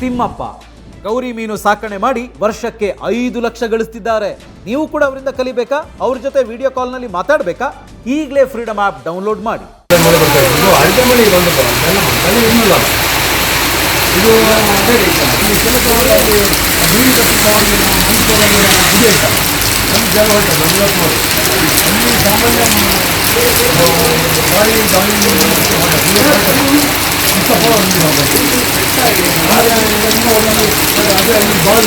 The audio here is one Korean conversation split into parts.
ತಿಮ್ಮಪ್ಪ, ಗೌರಿ ಮೀನು ಸಾಕಣೆ ಮಾಡಿ ವರ್ಷಕ್ಕೆ ಐದು ಲಕ್ಷ ಗಳಿಸ್ತಿದ್ದಾರೆ. ನೀವು ಕೂಡ ಅವರಿಂದ ಕಲಿಬೇಕಾ? ಅವ್ರ ಜೊತೆ ವಿಡಿಯೋ ಕಾಲ್ನಲ್ಲಿ ಮಾತಾಡ್ಬೇಕಾ? ಈಗಲೇ ಫ್ರೀಡಮ್ ಆ್ಯಪ್ ಡೌನ್ಲೋಡ್ ಮಾಡಿ. 이거를 있잖아. 이 셀렉터를 물이 같은 상황이나 한쪽이나 힘들다. 그럼 작업할 때 놀라고 물이 잠깐만 빨리 빨리 이렇게 하자. 진짜 빠릅니다. 아래 한마디 아래 번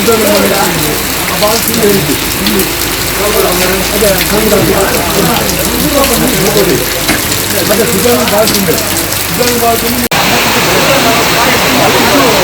이거를 말이야. 마우스 내리기. 그걸 하면 하자. 거기다 이거 맞아. 그거는 마우스인데. 그거는 마우스인데.